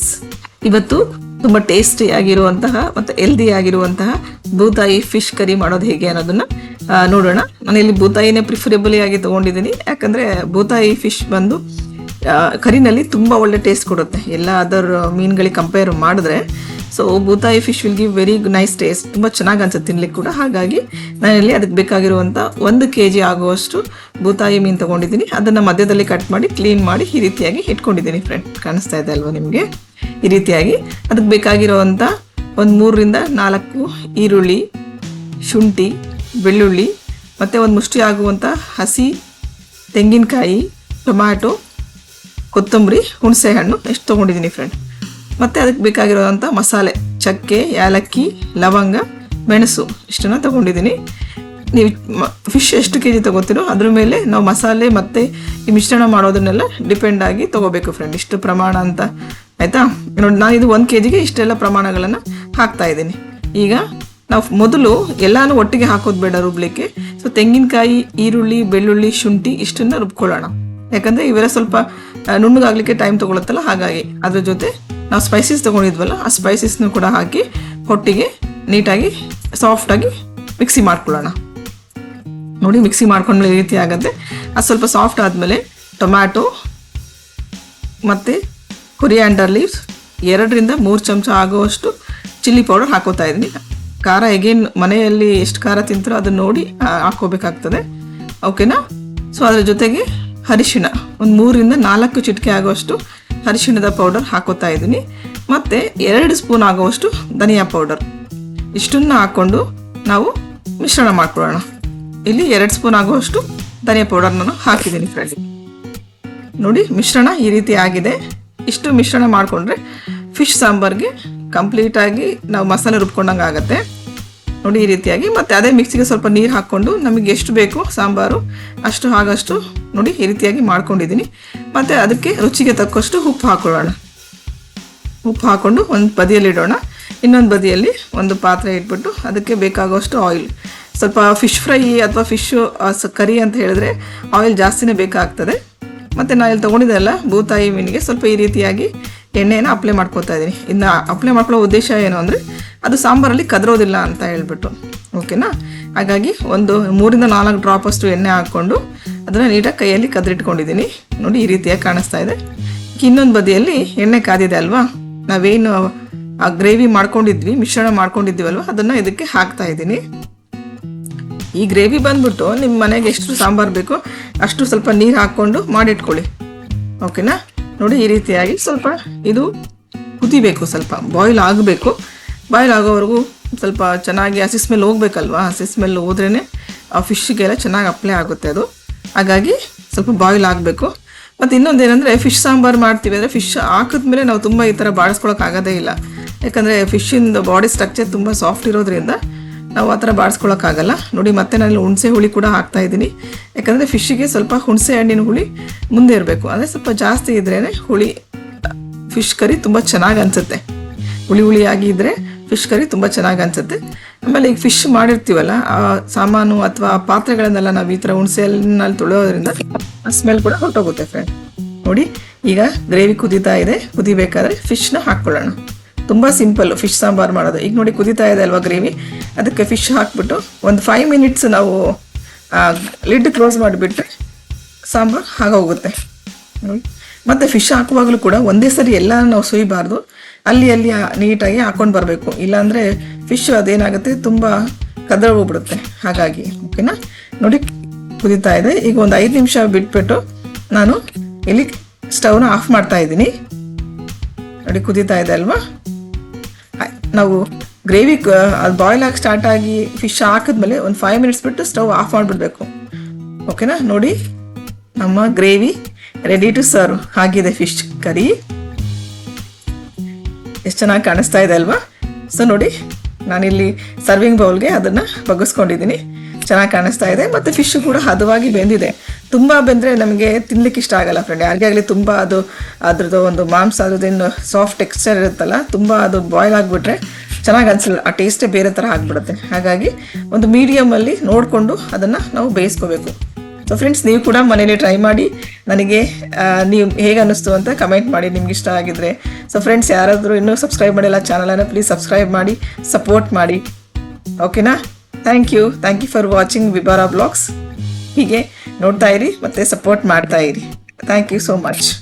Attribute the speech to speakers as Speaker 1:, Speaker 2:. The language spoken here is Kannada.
Speaker 1: ಫ್ರೆಂಡ್ಸ್ ಇವತ್ತು ತುಂಬ ಟೇಸ್ಟಿ ಆಗಿರುವಂತಹ ಮತ್ತು ಹೆಲ್ದಿ ಆಗಿರುವಂತಹ ಬೂತಾಯಿ ಫಿಶ್ ಕರಿ ಮಾಡೋದು ಹೇಗೆ ಅನ್ನೋದನ್ನ ನೋಡೋಣ. ನಾನು ಇಲ್ಲಿ ಬೂತಾಯಿನೇ ಪ್ರಿಫರೇಬಲಿ ಆಗಿ ತೊಗೊಂಡಿದ್ದೀನಿ. ಯಾಕಂದರೆ ಬೂತಾಯಿ ಫಿಶ್ ಬಂದು ಕರಿನಲ್ಲಿ ತುಂಬ ಒಳ್ಳೆ ಟೇಸ್ಟ್ ಕೊಡುತ್ತೆ. ಎಲ್ಲ ಅದರ್ ಮೀನುಗಳಿಗೆ ಕಂಪೇರ್ ಮಾಡಿದ್ರೆ ಸೊ ಬೂತಾಯಿ fish will give very nice taste ತುಂಬ ಚೆನ್ನಾಗಿ ಅನ್ಸುತ್ತೆ ತಿನ್ಲಿಕ್ಕೆ ಕೂಡ. ಹಾಗಾಗಿ ನಾನಿಲ್ಲಿ ಅದಕ್ಕೆ ಬೇಕಾಗಿರುವಂಥ ಒಂದು ಕೆ ಜಿ ಆಗುವಷ್ಟು ಬೂತಾಯಿ ಮೀನು ತೊಗೊಂಡಿದ್ದೀನಿ. ಅದನ್ನು ಮಧ್ಯದಲ್ಲಿ ಕಟ್ ಮಾಡಿ ಕ್ಲೀನ್ ಮಾಡಿ ಈ ರೀತಿಯಾಗಿ ಇಟ್ಕೊಂಡಿದ್ದೀನಿ ಫ್ರೆಂಡ್ ಕಾಣಿಸ್ತಾ ಇದೆ ಅಲ್ವಾ ನಿಮಗೆ? ಈ ರೀತಿಯಾಗಿ ಅದಕ್ಕೆ ಬೇಕಾಗಿರುವಂಥ ಒಂದು ಮೂರರಿಂದ ನಾಲ್ಕು ಈರುಳ್ಳಿ, ಶುಂಠಿ, ಬೆಳ್ಳುಳ್ಳಿ, ಮತ್ತು ಒಂದು ಮುಷ್ಟಿ ಆಗುವಂಥ ಹಸಿ ತೆಂಗಿನಕಾಯಿ, ಟೊಮ್ಯಾಟೊ, ಕೊತ್ತಂಬರಿ, ಹುಣಸೆಹಣ್ಣು ಎಷ್ಟು ತೊಗೊಂಡಿದ್ದೀನಿ ಫ್ರೆಂಡ್ ಮತ್ತು ಅದಕ್ಕೆ ಬೇಕಾಗಿರೋವಂಥ ಮಸಾಲೆ, ಚಕ್ಕೆ ಯಾಲಕ್ಕಿ ಲವಂಗ, ಮೆಣಸು ಇಷ್ಟನ್ನು ತಗೊಂಡಿದ್ದೀನಿ. ನೀವು ಫಿಶ್ ಎಷ್ಟು ಕೆ ಜಿ ತೊಗೋತೀರೋ ಅದ್ರ ಮೇಲೆ ನಾವು ಮಸಾಲೆ ಮತ್ತು ಈ ಮಿಶ್ರಣ ಮಾಡೋದನ್ನೆಲ್ಲ ಡಿಪೆಂಡ್ ಆಗಿ ತೊಗೋಬೇಕು ಫ್ರೆಂಡ್ ಇಷ್ಟು ಪ್ರಮಾಣ ಅಂತ, ಆಯಿತಾ? ನೋಡಿ, ನಾನು ಇದು ಒಂದು ಕೆ ಜಿಗೆ ಇಷ್ಟೆಲ್ಲ ಪ್ರಮಾಣಗಳನ್ನು ಹಾಕ್ತಾಯಿದ್ದೀನಿ ಈಗ ನಾವು ಮೊದಲು ಎಲ್ಲಾನು ಒಟ್ಟಿಗೆ ಹಾಕೋದು ಬೇಡ ರುಬ್ಲಿಕ್ಕೆ. ಸೊ ತೆಂಗಿನಕಾಯಿ, ಈರುಳ್ಳಿ, ಬೆಳ್ಳುಳ್ಳಿ, ಶುಂಠಿ ಇಷ್ಟನ್ನ ರುಬ್ಕೊಳ್ಳೋಣ. ಯಾಕಂದ್ರೆ ಇವೆಲ್ಲ ಸ್ವಲ್ಪ ನುಣ್ಣಗಾಗ್ಲಿಕ್ಕೆ ಟೈಮ್ ತಗೊಳತ್ತಲ್ಲ ಹಾಗಾಗಿ. ಅದ್ರ ಜೊತೆ ನಾವು ಸ್ಪೈಸಸ್ ತೊಗೊಂಡಿದ್ವಲ್ಲ, ಆ ಸ್ಪೈಸಸ್ನು ಕೂಡ ಹಾಕಿ ಹೊಟ್ಟಿಗೆ ನೀಟಾಗಿ ಸಾಫ್ಟಾಗಿ ಮಿಕ್ಸಿ ಮಾಡ್ಕೊಳ್ಳೋಣ. ನೋಡಿ ಮಿಕ್ಸಿ ಮಾಡ್ಕೊಂಡ್ಮೇಲೆ ಈ ರೀತಿ ಆಗುತ್ತೆ. ಅದು ಸ್ವಲ್ಪ ಸಾಫ್ಟ್ ಆದಮೇಲೆ ಟೊಮ್ಯಾಟೊ ಮತ್ತು ಕೊರಿಯಾಂಡರ್ ಲೀವ್ಸ್ ಎರಡರಿಂದ ಮೂರು ಚಮಚ ಆಗುವಷ್ಟು ಚಿಲ್ಲಿ ಪೌಡರ್ ಹಾಕೋತಾ ಇದ್ದೀನಿ. ಖಾರ ಎಗೇನ್ ಮನೆಯಲ್ಲಿ ಎಷ್ಟು ಖಾರ ತಿಂತಾರೋ ಅದನ್ನು ನೋಡಿ ಹಾಕ್ಕೋಬೇಕಾಗ್ತದೆ. ಓಕೆನಾ ಸೊ ಅದರ ಜೊತೆಗೆ ಅರಿಶಿಣ. ಒಂದು ಮೂರಿಂದ ನಾಲ್ಕು ಚಿಟಿಕೆ ಆಗುವಷ್ಟು ಅರಿಶಿಣದ ಪೌಡರ್ ಹಾಕೋತಾ ಇದ್ದೀನಿ. ಮತ್ತು ಎರಡು ಸ್ಪೂನ್ ಆಗುವಷ್ಟು ಧನಿಯಾ ಪೌಡರ್ ಇಷ್ಟನ್ನು ಹಾಕ್ಕೊಂಡು ನಾವು ಮಿಶ್ರಣ ಮಾಡ್ಕೊಳ್ಳೋಣ. ಇಲ್ಲಿ ಎರಡು ಸ್ಪೂನ್ ಆಗುವಷ್ಟು ಧನಿಯಾ ಪೌಡರ್ ನಾನು ಹಾಕಿದ್ದೀನಿ ಫ್ರೆಂಡ್ಸ್ ನೋಡಿ, ಮಿಶ್ರಣ ಈ ರೀತಿ ಆಗಿದೆ. ಇಷ್ಟು ಮಿಶ್ರಣ ಮಾಡಿಕೊಂಡ್ರೆ ಫಿಶ್ ಸಾಂಬಾರ್ಗೆ ಕಂಪ್ಲೀಟಾಗಿ ನಾವು ಮಸಾಲೆ ರುಬ್ಕೊಂಡಂಗೆ ಆಗುತ್ತೆ ನೋಡಿ ಈ ರೀತಿಯಾಗಿ. ಮತ್ತು ಅದೇ ಮಿಕ್ಸಿಗೆ ಸ್ವಲ್ಪ ನೀರು ಹಾಕ್ಕೊಂಡು ನಮಗೆ ಎಷ್ಟು ಬೇಕು ಸಾಂಬಾರು ಅಷ್ಟು ಹಾಗಷ್ಟು ನೋಡಿ ಈ ರೀತಿಯಾಗಿ ಮಾಡ್ಕೊಂಡಿದ್ದೀನಿ. ಮತ್ತು ಅದಕ್ಕೆ ರುಚಿಗೆ ತಕ್ಕಷ್ಟು ಉಪ್ಪು ಹಾಕೊಳ್ಳೋಣ. ಉಪ್ಪು ಹಾಕ್ಕೊಂಡು ಒಂದು ಬದಿಯಲ್ಲಿ ಇಡೋಣ ಇನ್ನೊಂದು ಬದಿಯಲ್ಲಿ ಒಂದು ಪಾತ್ರೆ ಇಟ್ಬಿಟ್ಟು ಅದಕ್ಕೆ ಬೇಕಾಗುವಷ್ಟು ಆಯಿಲ್ ಸ್ವಲ್ಪ ಫಿಶ್ ಫ್ರೈ ಅಥವಾ ಫಿಶ್ ಕರಿ ಅಂತ ಹೇಳಿದ್ರೆ ಆಯಿಲ್ ಜಾಸ್ತಿನೇ ಬೇಕಾಗ್ತದೆ. ಮತ್ತು ನಾನು ಇಲ್ಲಿ ತೊಗೊಂಡಿದ್ದೆಲ್ಲ ಬೂತಾಯಿ ಮೀನಿಗೆ ಸ್ವಲ್ಪ ಈ ರೀತಿಯಾಗಿ ಎಣ್ಣೆನ ಅಪ್ಲೈ ಮಾಡ್ಕೊತಾ ಇದ್ದೀನಿ. ಇನ್ನು ಅಪ್ಲೈ ಮಾಡ್ಕೊಳ್ಳೋ ಉದ್ದೇಶ ಏನು ಅಂದರೆ, ಅದು ಸಾಂಬಾರಲ್ಲಿ ಕದರೋದಿಲ್ಲ ಅಂತ ಹೇಳ್ಬಿಟ್ಟು ಓಕೆನಾ ಹಾಗಾಗಿ ಒಂದು ಮೂರಿಂದ ನಾಲ್ಕು ಡ್ರಾಪ್ ಅಷ್ಟು ಎಣ್ಣೆ ಹಾಕ್ಕೊಂಡು, ಅದನ್ನು ನೀಟಾಗಿ ಕೈಯಲ್ಲಿ ಕದ್ರಿಟ್ಕೊಂಡಿದ್ದೀನಿ. ನೋಡಿ, ಈ ರೀತಿಯಾಗಿ ಕಾಣಿಸ್ತಾ ಇದೆ. ಇನ್ನೊಂದು ಬದಿಯಲ್ಲಿ ಎಣ್ಣೆ ಕಾದಿದೆ ಅಲ್ವಾ? ನಾವೇನು ಆ ಗ್ರೇವಿ ಮಾಡ್ಕೊಂಡಿದ್ವಿ, ಮಿಶ್ರಣ ಮಾಡ್ಕೊಂಡಿದ್ದೀವಲ್ವ? ಅದನ್ನು ಇದಕ್ಕೆ ಹಾಕ್ತಾ ಇದ್ದೀನಿ. ಈ ಗ್ರೇವಿ ಬಂದ್ಬಿಟ್ಟು ನಿಮ್ಮ ಮನೆಗೆ ಎಷ್ಟು ಸಾಂಬಾರು ಬೇಕೋ ಅಷ್ಟು ಸ್ವಲ್ಪ ನೀರು ಹಾಕ್ಕೊಂಡು ಮಾಡಿಟ್ಕೊಳ್ಳಿ. ಓಕೆನಾ ನೋಡಿ ಈ ರೀತಿಯಾಗಿ ಸ್ವಲ್ಪ ಇದು ಕುದಿಬೇಕು, ಸ್ವಲ್ಪ ಬಾಯ್ಲ್ ಆಗಬೇಕು. ಬಾಯ್ಲ್ ಆಗೋವರೆಗೂ ಸ್ವಲ್ಪ ಚೆನ್ನಾಗಿ ಹಸಿ ಸ್ಮೆಲ್ ಹೋಗ್ಬೇಕಲ್ವಾ? ಹಸಿ ಸ್ಮೆಲ್ ಹೋದ್ರೇ ಆ ಫಿಶ್ಗೆಲ್ಲ ಚೆನ್ನಾಗಿ ಅಪ್ಲೈ ಆಗುತ್ತೆ ಅದು. ಹಾಗಾಗಿ ಸ್ವಲ್ಪ ಬಾಯ್ಲ್ ಆಗಬೇಕು. ಮತ್ತು ಇನ್ನೊಂದು ಏನಂದರೆ ಫಿಶ್ ಸಾಂಬಾರು ಮಾಡ್ತೀವಿ ಅಂದರೆ ಫಿಶ್ ಹಾಕಿದ್ಮೇಲೆ ನಾವು ತುಂಬ ಈ ಥರ ಬಾಡಿಸ್ಕೊಳಕ್ಕೆ ಆಗೋದೇ ಇಲ್ಲ. ಯಾಕಂದರೆ ಫಿಶ್ಶಿಂದ ಬಾಡಿ ಸ್ಟ್ರಕ್ಚರ್ ತುಂಬ ಸಾಫ್ಟ್ ಇರೋದ್ರಿಂದ ನಾವು ಆ ಥರ ಬಾಡಿಸ್ಕೊಳಕ್ಕಾಗಲ್ಲ ನೋಡಿ, ಮತ್ತೆ ನಾನು ಹುಣಸೆ ಹುಳಿ ಕೂಡ ಹಾಕ್ತಾ ಇದ್ದೀನಿ. ಯಾಕಂದರೆ ಫಿಶ್ಶಿಗೆ ಸ್ವಲ್ಪ ಹುಣಸೆ ಹಣ್ಣಿನ ಹುಳಿ ಮುಂದೆ ಇರಬೇಕು. ಅಂದರೆ ಸ್ವಲ್ಪ ಜಾಸ್ತಿ ಇದ್ರೇ ಹುಳಿ ಫಿಶ್ ಕರಿ ತುಂಬ ಚೆನ್ನಾಗಿ ಅನಿಸುತ್ತೆ. ಹುಳಿ ಹುಳಿಯಾಗಿ ಇದ್ದರೆ ಫಿಶ್ ಕರಿ ತುಂಬ ಚೆನ್ನಾಗಿ ಅನಿಸುತ್ತೆ. ಆಮೇಲೆ ಈಗ ಫಿಶ್ ಮಾಡಿರ್ತೀವಲ್ಲ, ಆ ಸಾಮಾನು ಅಥವಾ ಆ ಪಾತ್ರೆಗಳನ್ನೆಲ್ಲ ನಾವು ಈ ಥರ ಹುಣಸೆ ಹಣ್ಣಿನಲ್ಲಿ ತೊಳೆಯೋದ್ರಿಂದ ಸ್ಮೆಲ್ ಕೂಡ ಹೊರಟೋಗುತ್ತೆ ಫ್ರೆಂಡ್ ನೋಡಿ, ಈಗ ಗ್ರೇವಿ ಕುದೀತಾ ಇದೆ. ಕುದಿಬೇಕಾದ್ರೆ ಫಿಶ್ನ ಹಾಕ್ಕೊಳ್ಳೋಣ. ತುಂಬ ಸಿಂಪಲ್ ಫಿಶ್ ಸಾಂಬಾರು ಮಾಡೋದು. ಈಗ ನೋಡಿ ಕುದೀತಾ ಇದೆ ಅಲ್ವಾ ಗ್ರೇವಿ ಅದಕ್ಕೆ ಫಿಶ್ ಹಾಕ್ಬಿಟ್ಟು ಒಂದು ಫೈವ್ ಮಿನಿಟ್ಸ್ ನಾವು ಲಿಡ್ ಕ್ಲೋಸ್ ಮಾಡಿಬಿಟ್ರೆ ಸಾಂಬಾರು ಹಾಗೋಗುತ್ತೆ. ಮತ್ತು ಫಿಶ್ ಹಾಕುವಾಗಲೂ ಕೂಡ ಒಂದೇ ಸರಿ ಎಲ್ಲ ನಾವು ಸುಯಬಾರ್ದು. ಅಲ್ಲಿ ಅಲ್ಲಿ ನೀಟಾಗಿ ಹಾಕ್ಕೊಂಡು ಬರಬೇಕು. ಇಲ್ಲಾಂದರೆ ಫಿಶ್ ಅದೇನಾಗುತ್ತೆ, ತುಂಬ ಕದರೋಗ್ಬಿಡುತ್ತೆ ಹಾಗಾಗಿ, ಓಕೆನಾ? ನೋಡಿ ಕುದೀತಾ ಇದೆ. ಈಗ ಒಂದು ಐದು ನಿಮಿಷ ಬಿಟ್ಬಿಟ್ಟು ನಾನು ಇಲ್ಲಿ ಸ್ಟವ್ನ ಆಫ್ ಮಾಡ್ತಾ ಇದ್ದೀನಿ. ನೋಡಿ ಕುದೀತಾ ಇದೆ ಅಲ್ವಾ? ನಾವು ಗ್ರೇವಿ ಅದು ಬಾಯ್ಲ್ ಆಗಿ ಸ್ಟಾರ್ಟ್ ಆಗಿ ಫಿಶ್ ಹಾಕಿದ್ಮೇಲೆ ಒಂದು ಫೈವ್ ಮಿನಿಟ್ಸ್ ಬಿಟ್ಟು ಸ್ಟವ್ ಆಫ್ ಮಾಡಿಬಿಡ್ಬೇಕು. ಓಕೆನಾ ನೋಡಿ, ನಮ್ಮ ಗ್ರೇವಿ ರೆಡಿ ಟು ಸರ್ವ್ ಆಗಿದೆ ಫಿಶ್ ಕರಿ ಎಷ್ಟು ಚೆನ್ನಾಗಿ ಕಾಣಿಸ್ತಾ ಇದೆ ಅಲ್ವಾ? ಸೊ ನೋಡಿ, ನಾನಿಲ್ಲಿ ಸರ್ವಿಂಗ್ ಬೌಲ್ಗೆ ಅದನ್ನು ಬಗ್ಗಿಸ್ಕೊಂಡಿದ್ದೀನಿ ಚೆನ್ನಾಗಿ ಕಾಣಿಸ್ತಾ ಇದೆ, ಮತ್ತು ಫಿಶ್ ಕೂಡ ಹದವಾಗಿ ಬೆಂದಿದೆ. ತುಂಬ ಬೆಂದರೆ ನಮಗೆ ತಿನ್ಲಿಕ್ಕೆ ಇಷ್ಟ ಆಗಲ್ಲ ಫ್ರೆಂಡ್ ಯಾರಿಗೇ ಆಗಲಿ ತುಂಬ ಅದು, ಅದ್ರದ್ದು ಒಂದು ಮಾಂಸ ಅದ್ರದ್ದೇನು ಸಾಫ್ಟ್ ಟೆಕ್ಸ್ಚರ್ ಇರುತ್ತಲ್ಲ, ತುಂಬ ಅದು ಬಾಯ್ಲ್ ಆಗಿಬಿಟ್ರೆ ಚೆನ್ನಾಗಿ ಅನಿಸಲ್ಲ, ಆ ಟೇಸ್ಟೇ ಬೇರೆ ಥರ ಆಗಿಬಿಡುತ್ತೆ. ಹಾಗಾಗಿ ಒಂದು ಮೀಡಿಯಮಲ್ಲಿ ನೋಡಿಕೊಂಡು ಅದನ್ನು ನಾವು ಬೇಯಿಸ್ಕೋಬೇಕು. ಸೊ ಫ್ರೆಂಡ್ಸ್ ನೀವು ಕೂಡ ಮನೇಲಿ ಟ್ರೈ ಮಾಡಿ, ನನಗೆ ನೀವು ಹೇಗೆ ಅನ್ನಿಸ್ತು ಅಂತ ಕಮೆಂಟ್ ಮಾಡಿ, ನಿಮ್ಗೆ ಇಷ್ಟ ಆಗಿದ್ರೆ. ಸೊ ಫ್ರೆಂಡ್ಸ್ ಯಾರಾದರೂ ಇನ್ನೂ ಸಬ್ಸ್ಕ್ರೈಬ್ ಮಾಡಿಲ್ಲ ಚಾನಲನ್ನು ಪ್ಲೀಸ್ ಸಬ್ಸ್ಕ್ರೈಬ್ ಮಾಡಿ ಸಪೋರ್ಟ್ ಮಾಡಿ. ಓಕೆನಾ thank you thank you for watching ವಿಬಾರಾ blogs ಹೀಗೆ ನೋಡ್ತಾ ಇರಿ ಮತ್ತು ಸಪೋರ್ಟ್ ಮಾಡ್ತಾ ಇರಿ. Thank you so much